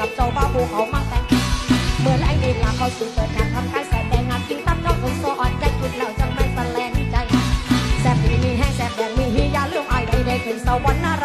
กับเจ้าบ้าภูเขามาแต่งเมื่อนไอ้นี่ลาเขาสู่เปิดการทำกายแสบแดงงานทิ้งตั้มน้องผมโซอ่อนใจจุดเหล่าจังไม่แสลงใจแซ่บดีมีแห้งแซ่บแดงมีฮียาเรื่องไอ้ใดๆขึ้นสวรรค์นาร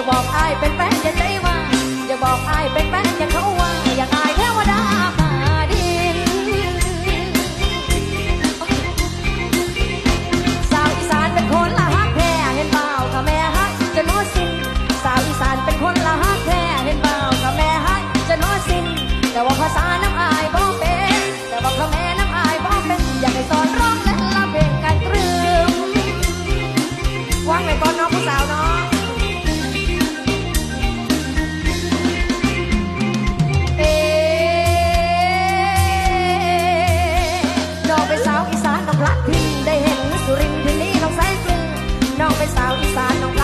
าบอกอายเป็นแฟนอย่าใจว่าอย่าบอกอายเป็นแฟนอย่าเขาว่าอยากอายเทวดามาดีสาวอีสานเป็นคนละฮักแท้เห็นเปล่าค่ะแม่ฮักจะน้อสินสาวอีสานเป็นคนละฮักแท้เห็นเปล่าค่ะแม่ฮักจะน้อสินแต่ว่าภาษาน้ำอายบ่เป็นแต่ว่าแม่น้ำอายบ่เป็นอยากให้สอนร้องและละเพลงกันตรึมวางไว้ก่อนน้องผู้สาวน้อง não fez tal e não